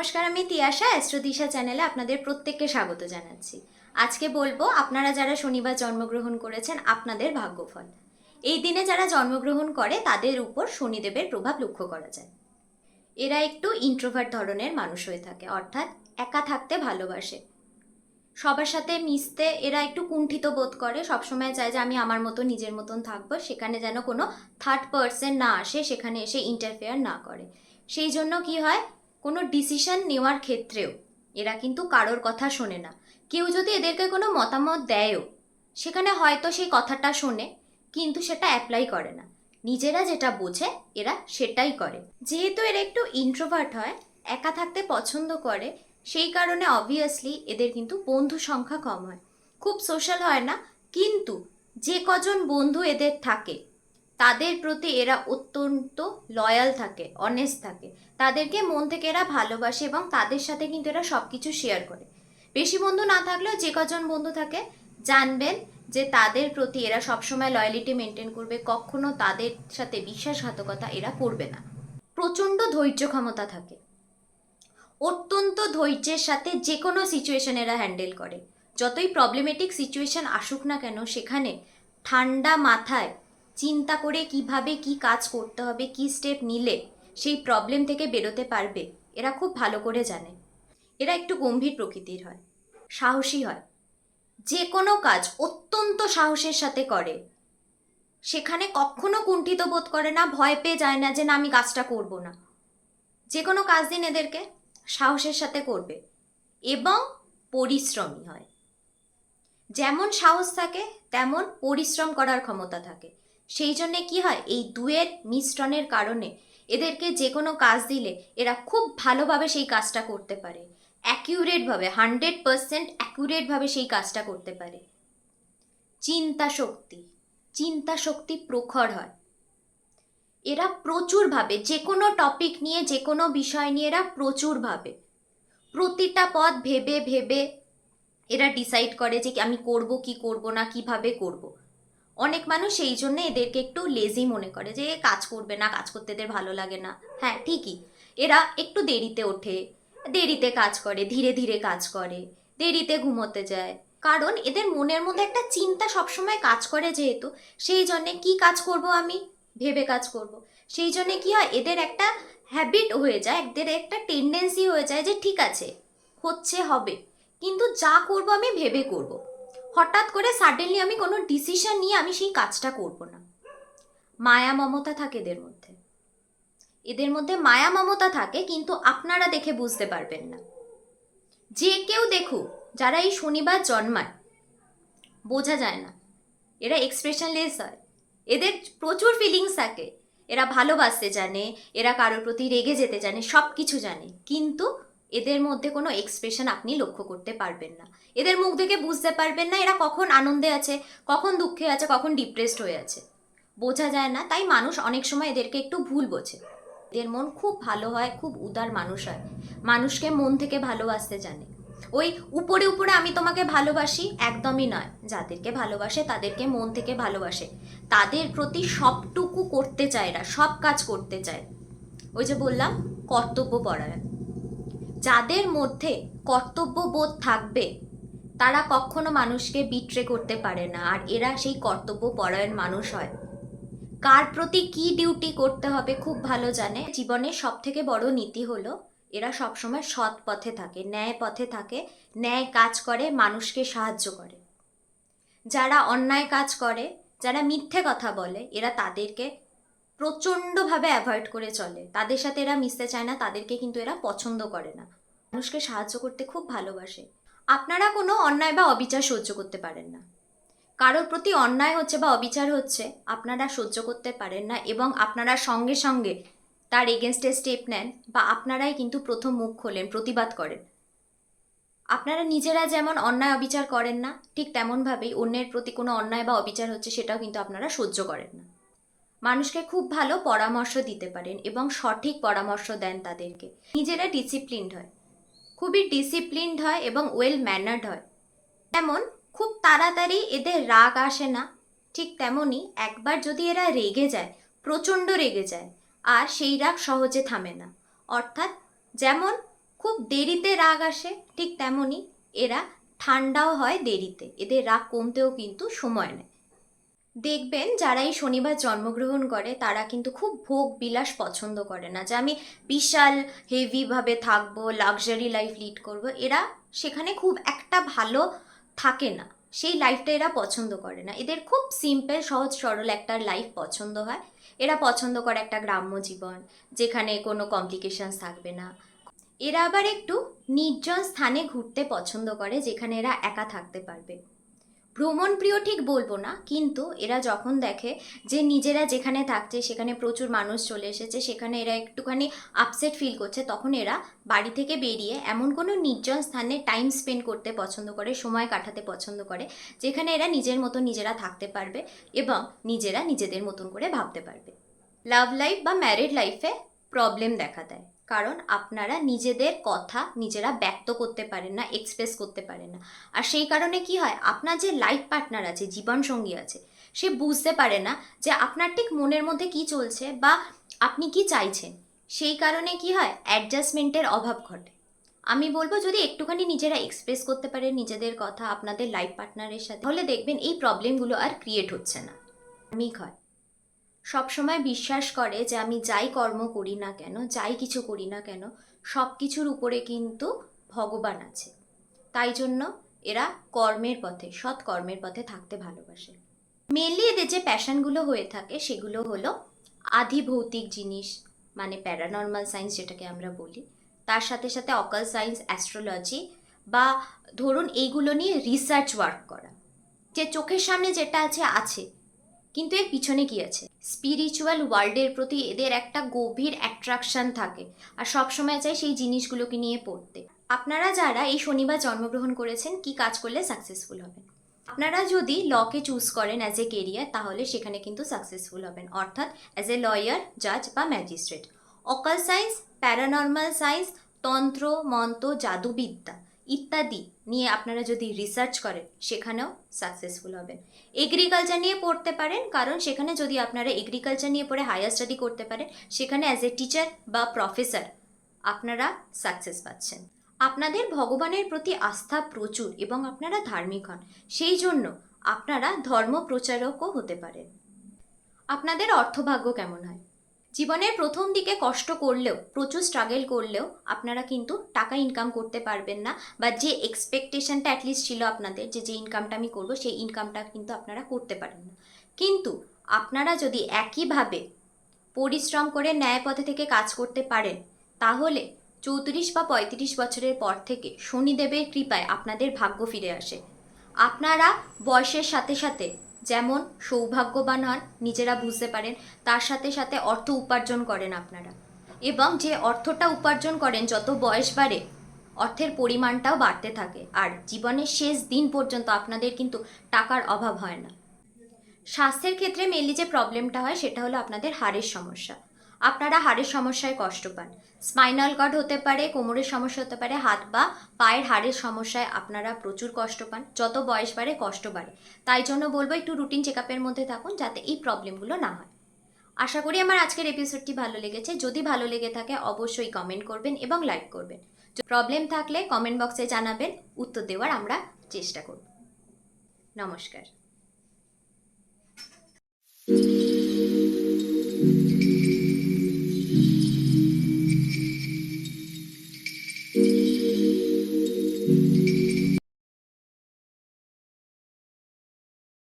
নমস্কার, আমি তিয়াশা অ্যাস্ট্রোদিশা চ্যানেলে আপনাদের প্রত্যেককে স্বাগত জানাচ্ছি। আজকে বলব, আপনারা যারা শনিবার জন্মগ্রহণ করেছেন, আপনাদের ভাগ্যফল। এই দিনে যারা জন্মগ্রহণ করে, তাদের উপর শনিদেবের প্রভাব লক্ষ্য করা যায়। এরা একটু ইন্ট্রোভার্ট ধরনের মানুষ হয়ে থাকে, অর্থাৎ একা থাকতে ভালোবাসে। সবার সাথে মিশতে এরা একটু কুণ্ঠিত বোধ করে, সবসময় চায় যে আমি আমার মতো, নিজের মতন থাকব, সেখানে যেন কোনো থার্ড পার্সন না আসে, সেখানে এসে ইন্টারফেয়ার না করে। সেই জন্য কি হয় কোনো ডিসিশন নেওয়ার ক্ষেত্রেও, এরা কিন্তু কারোর কথা শোনে না। কেউ যদি এদেরকে কোনো মতামত দেয়ও, সেখানে হয়তো সেই কথাটা শোনে, কিন্তু সেটা অ্যাপ্লাই করে না। নিজেরা যেটা বোঝে, এরা সেটাই করে। যেহেতু এরা একটু ইন্ট্রোভার্ট হয়, একা থাকতে পছন্দ করে, সেই কারণে অবভিয়াসলি এদের কিন্তু বন্ধু সংখ্যা কম হয়। খুব সোশ্যাল হয় না, কিন্তু যে কজন বন্ধু এদের থাকে তাদের প্রতি এরা অত্যন্ত লয়াল থাকে অনেস্ট থাকে। তাদেরকে মন থেকে এরা ভালোবাসে এবং তাদের সাথে কিন্তু এরা সব কিছু শেয়ার করে। বেশি বন্ধু না থাকলেও যে কজন বন্ধু থাকে, জানবেন যে তাদের প্রতি এরা সবসময় লয়ালিটি মেনটেন করবে, কখনো তাদের সাথে বিশ্বাসঘাতকতা এরা করবে না। প্রচণ্ড ধৈর্য ক্ষমতা থাকে। অত্যন্ত ধৈর্যের সাথে যে কোনো সিচুয়েশন এরা হ্যান্ডেল করে। যতই প্রবলেমেটিক সিচুয়েশন আসুক না কেন, সেখানে ঠান্ডা মাথায় চিন্তা করে কীভাবে কি কাজ করতে হবে, কি স্টেপ নিলে সেই প্রবলেম থেকে বেরোতে পারবে, এরা খুব ভালো করে জানে। এরা একটু গম্ভীর প্রকৃতির হয়, সাহসী হয়। যে কোনো কাজ অত্যন্ত সাহসের সাথে করে। সেখানে কখনো কুণ্ঠিত বোধ করে না, ভয় পেয়ে যায় না যে না, আমি কাজটা করব না। যে কোনো কাজ দিন এদেরকে, সাহসের সাথে করবে এবং পরিশ্রমী হয়। যেমন সাহস থাকে, তেমন পরিশ্রম করার ক্ষমতা থাকে। সেই জন্যে কি হয়, এই দুয়ের মিশ্রণের কারণে এদেরকে যে কোনো কাজ দিলে এরা খুব ভালোভাবে সেই কাজটা করতে পারে। অ্যাকিউরেটভাবে হান্ড্রেড পারসেন্ট অ্যাকুরেটভাবে সেই কাজটা করতে পারে। চিন্তা শক্তি চিন্তা শক্তি প্রখর হয়। এরা প্রচুর ভাবে, যে কোনো টপিক নিয়ে, যে কোনো বিষয় নিয়ে এরা প্রচুর ভাবে। প্রতিটা পথ ভেবে ভেবে এরা ডিসাইড করে যে আমি করব, কি করব না, কীভাবে করব। অনেক মানুষ সেই জন্য এদেরকে একটু লেজি মনে করে যে, কাজ করবে না, কাজ করতে এদের ভালো লাগে না। হ্যাঁ ঠিকই। এরা একটু দেরিতে ওঠে, দেরিতে কাজ করে, ধীরে ধীরে কাজ করে, দেরিতে ঘুমোতে যায়। কারণ এদের মনের মধ্যে একটা চিন্তা সবসময় কাজ করে যেহেতু, সেই জন্যে কি কাজ করব আমি? ভেবে কাজ করব। সেই জন্যে কি হয়, এদের একটা হ্যাবিট হয়ে যায়, এদের একটা টেন্ডেন্সি হয়ে যায় যে, ঠিক আছে, হচ্ছে, হবে। কিন্তু যা করব আমি ভেবে করব। হঠাৎ করে সাডেনলি আমি কোনো ডিসিশন নিয়ে আমি সেই কাজটা করব না। মায়া মমতা থাকে এদের মধ্যে। এদের মধ্যে মায়া মমতা থাকে কিন্তু আপনারা দেখে বুঝতে পারবেন না। যে কেউ দেখুক, যারা এই শনিবার জন্মায়, বোঝা যায় না। এরা এক্সপ্রেশনলেস হয়। এদের প্রচুর ফিলিংস থাকে। এরা ভালোবাসতে জানে, এরা কারোর প্রতি রেগে যেতে জানে সব কিছু জানে। কিন্তু এদের মধ্যে কোনো এক্সপ্রেশন আপনি লক্ষ্য করতে পারবেন না। এদের মুখ দেখে বুঝতে পারবেন না এরা কখন আনন্দে আছে, কখন দুঃখে আছে, কখন ডিপ্রেসড হয়ে আছে। বোঝা যায় না, তাই মানুষ অনেক সময় এদেরকে একটু ভুল বোঝে। এদের মন খুব ভালো হয়, খুব উদার মানুষ হয়। মানুষকে মন থেকে ভালোবাসতে জানে। ওই উপরে উপরে আমি তোমাকে ভালোবাসি একদমই নয়। যাদেরকে ভালোবাসে তাদেরকে মন থেকে ভালোবাসে। তাদের প্রতি সবটুকু করতে চায় এরা, সব কাজ করতে চায়। ওই যে বললাম, কর্তব্য পরায়ণ। যাদের মধ্যে কর্তব্যবোধ থাকবে, তারা কখনো মানুষকে বিট্রে করতে পারে না, আর এরা সেই কর্তব্য পরায়ণ মানুষ হয়। কার প্রতি কি ডিউটি করতে হবে খুব ভালো জানে। জীবনের সব থেকে বড় নীতি হলো, এরা সবসময় সৎ পথে থাকে, ন্যায় পথে থাকে, ন্যায় কাজ করে, মানুষকে সাহায্য করে। যারা অন্যায় কাজ করে, যারা মিথ্যে কথা বলে, এরা তাদেরকে প্রচণ্ডভাবে অ্যাভয়েড করে চলে। তাদের সাথে এরা মিশতে চায় না, তাদেরকে কিন্তু এরা পছন্দ করে না। মানুষকে সাহায্য করতে খুব ভালোবাসে। আপনারা কোনো অন্যায় বা অবিচার সহ্য করতে পারেন না। কারোর প্রতি অন্যায় হচ্ছে বা অবিচার হচ্ছে, আপনারা সহ্য করতে পারেন না এবং আপনারা সঙ্গে সঙ্গে তার এগেনস্টে স্টেপ নেন বা আপনারাই কিন্তু প্রথম মুখ খোলেন, প্রতিবাদ করেন। আপনারা নিজেরা যেমন অন্যায় অবিচার করেন না, ঠিক তেমনভাবেই অন্যের প্রতি কোনো অন্যায় বা অবিচার হচ্ছে সেটাও কিন্তু আপনারা সহ্য করেন না। মানুষকে খুব ভালো পরামর্শ দিতে পারেন এবং সঠিক পরামর্শ দেন তাদেরকে। নিজেরা ডিসিপ্লিনড হয়। খুবই ডিসিপ্লিনড হয় এবং ওয়েল ম্যানার্ড হয়। তেমন খুব তাড়াতাড়ি এদের রাগ আসে না, ঠিক তেমনই একবার যদি এরা রেগে যায়, প্রচণ্ড রেগে যায়, আর সেই রাগ সহজে থামে না। অর্থাৎ, যেমন, খুব দেরিতে রাগ আসে, ঠিক তেমনই এরা ঠান্ডাও হয় দেরিতে। এদের রাগ কমতেও কিন্তু সময় নেয়। দেখবেন যারা এই শনিবার জন্মগ্রহণ করে, তারা কিন্তু খুব ভোগ বিলাস পছন্দ করে না। যে আমি বিশাল হেভিভাবে থাকব লাক্সারি লাইফ লিড করব, এরা সেখানে খুব একটা ভালো থাকে না। সেই লাইফটা এরা পছন্দ করে না। এদের খুব সিম্পল সহজ, সরল একটা লাইফ পছন্দ হয়। এরা পছন্দ করে একটা গ্রাম্য জীবন, যেখানে কোনো কমপ্লিকেশনস থাকবে না। এরা আবার একটু নির্জন স্থানে ঘুরতে পছন্দ করে, যেখানে এরা একা থাকতে পারবে। ভ্রমণ প্রিয় ঠিক বলব না, কিন্তু এরা যখন দেখে যে নিজেরা যেখানে থাকছে, সেখানে প্রচুর মানুষ চলে এসেছে, সেখানে এরা একটুখানি আপসেট ফিল করছে, তখন এরা বাড়ি থেকে বেরিয়ে এমন কোনো নির্জন স্থানে টাইম স্পেন্ড করতে পছন্দ করে, সময় কাটাতে পছন্দ করে, যেখানে এরা নিজের মতো নিজেরা থাকতে পারবে এবং নিজেরা নিজেদের মতন করে ভাবতে পারবে। লাভ লাইফ বা ম্যারিড লাইফে প্রবলেম দেখা দেয়। কারণ আপনারা নিজেদের কথা নিজেরা ব্যক্ত করতে পারেন না এক্সপ্রেস করতে পারেন না। আর সেই কারণে কি হয়, আপনার যে লাইফ পার্টনার আছে, জীবনসঙ্গী আছে, সে বুঝতে পারে না যে আপনার ঠিক মনের মধ্যে কি চলছে বা আপনি কি চাইছেন। সেই কারণে কি হয় অ্যাডজাস্টমেন্টের অভাব ঘটে। আমি বলব, যদি একটুখানি নিজেরা এক্সপ্রেস করতে পারেন নিজেদের কথা, আপনাদের লাইফ পার্টনারের সাথে, তাহলে দেখবেন এই প্রবলেমগুলো আর ক্রিয়েট হচ্ছে না। ধার্মিক হয়। সবসময় বিশ্বাস করে যে আমি যাই কর্ম করি না কেন, যাই কিছু করি না কেন সব কিছুর উপরে কিন্তু ভগবান আছে। তাই জন্য এরা কর্মের পথে সৎ কর্মের পথে থাকতে ভালোবাসে। মেনলি এদের যে প্যাশনগুলো হয়ে থাকে সেগুলো হলো আধি ভৌতিক জিনিস মানে প্যারানর্মাল সায়েন্স যেটাকে আমরা বলি। তার সাথে সাথে অকাল সায়েন্স অ্যাস্ট্রোলজি বা ধরুন এইগুলো নিয়ে রিসার্চ ওয়ার্ক করা। যে চোখের সামনে যেটা আছে আছে। কিন্তু এর পিছনে কি আছে? স্পিরিচুয়াল ওয়ার্ল্ডের প্রতি এদের একটা গভীর অ্যাট্রাকশন থাকে। আর সবসময় চাই সেই জিনিসগুলোকে নিয়ে পড়তে। আপনারা যারা এই শনিবার জন্মগ্রহণ করেছেন, কি কাজ করলে সাকসেসফুল হবেন? আপনারা যদি লকে চুজ করেন অ্যাজ এ কেরিয়ার তাহলে সেখানে কিন্তু সাকসেসফুল হবেন। অর্থাৎ অ্যাজ এ লয়ার জাজ বা ম্যাজিস্ট্রেট অকাল সায়েন্স প্যারানর্মাল সায়েন্স তন্ত্র, মন্ত্র, জাদুবিদ্যা। ইত্যাদি নিয়ে আপনারা যদি রিসার্চ করেন, সেখানেও সাকসেসফুল হবেন। এগ্রিকালচার নিয়ে পড়তে পারেন, কারণ সেখানে যদি আপনারা এগ্রিকালচার নিয়ে পড়ে হায়ার স্টাডি করতে পারেন, সেখানে অ্যাজ এ টিচার বা প্রফেসর আপনারা সাকসেস পাচ্ছেন। আপনাদের ভগবানের প্রতি আস্থা প্রচুর এবং আপনারা ধার্মিক হন, সেই জন্য আপনারা ধর্ম প্রচারকও হতে পারেন। আপনাদের অর্থভাগ্য কেমন হয়? জীবনের প্রথম দিকে কষ্ট করলেও, প্রচুর স্ট্রাগল করলেও আপনারা কিন্তু টাকা ইনকাম করতে পারবেন না বা যে এক্সপেকটেশনটা অ্যাটলিস্ট ছিল আপনাদের যে যে ইনকামটা আমি করব, সেই ইনকামটা কিন্তু আপনারা করতে পারেন না। কিন্তু আপনারা যদি একইভাবে পরিশ্রম করে ন্যায় পথে থেকে কাজ করতে পারেন, তাহলে চৌত্রিশ বা পঁয়ত্রিশ বছরের পর থেকে শনিদেবের কৃপায় আপনাদের ভাগ্য ফিরে আসে। আপনারা বয়সের সাথে সাথে যেমন সৌভাগ্যবান হন, নিজেরা বুঝতে পারেন, তার সাথে সাথে অর্থ উপার্জন করেন আপনারা। এবং যে অর্থটা উপার্জন করেন, যত বয়স বাড়ে, অর্থের পরিমাণটাও বাড়তে থাকে। আর জীবনের শেষ দিন পর্যন্ত আপনাদের কিন্তু টাকার অভাব হয় না। স্বাস্থ্যের ক্ষেত্রে মেনলি যে প্রবলেমটা হয়, সেটা হলো আপনাদের হাড়ের সমস্যা। আপনারা হাড়ের সমস্যায় কষ্ট পান। স্পাইনাল কর্ড হতে পারে, কোমরের সমস্যা হতে পারে, হাত বা পায়ের হাড়ের সমস্যায় আপনারা প্রচুর কষ্ট পান। যত বয়স বাড়ে, কষ্ট বাড়ে। তাই জন্য বলব, একটু রুটিন চেক মধ্যে থাকুন যাতে এই প্রবলেমগুলো না হয়। আশা করি আমার আজকের এপিসোডটি ভালো লেগেছে। যদি ভালো লেগে থাকে, অবশ্যই কমেন্ট করবেন এবং লাইক করবেন। প্রবলেম থাকলে কমেন্ট বক্সে জানাবেন। উত্তর দেওয়ার আমরা চেষ্টা করব। নমস্কার।